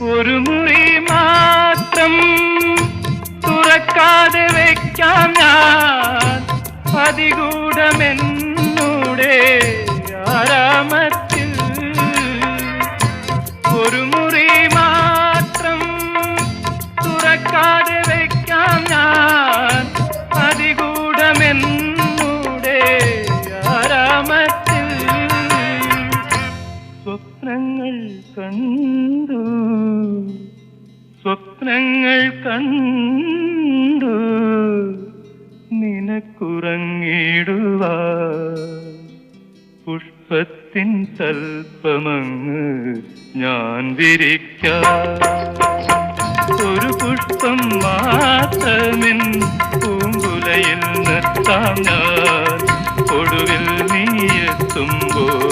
ഒരു മുറി മാത്രം തുറക്കാതെ വെക്കാം ഞാൻ. അതികൂടമെന്നൂടെ ആരാമത്തിൽ. ഒരു മുറി മാത്രം തുറക്കാതെ സ്വപ്നങ്ങൾ കണ്ടു. സ്വപ്നങ്ങൾ കണ്ടു. നിനക്കുറങ്ങിടുക പുഷ്പത്തിൻ തൽപ്പമങ്ങ് ഞാൻ വിരിക്ക. ഒരു പുഷ്പം മാത്രമിൻ പൂങ്കുലയിൽ നിർത്താം ഞാൻ. ഒടുവിൽ നീയെത്തുമ്പോൾ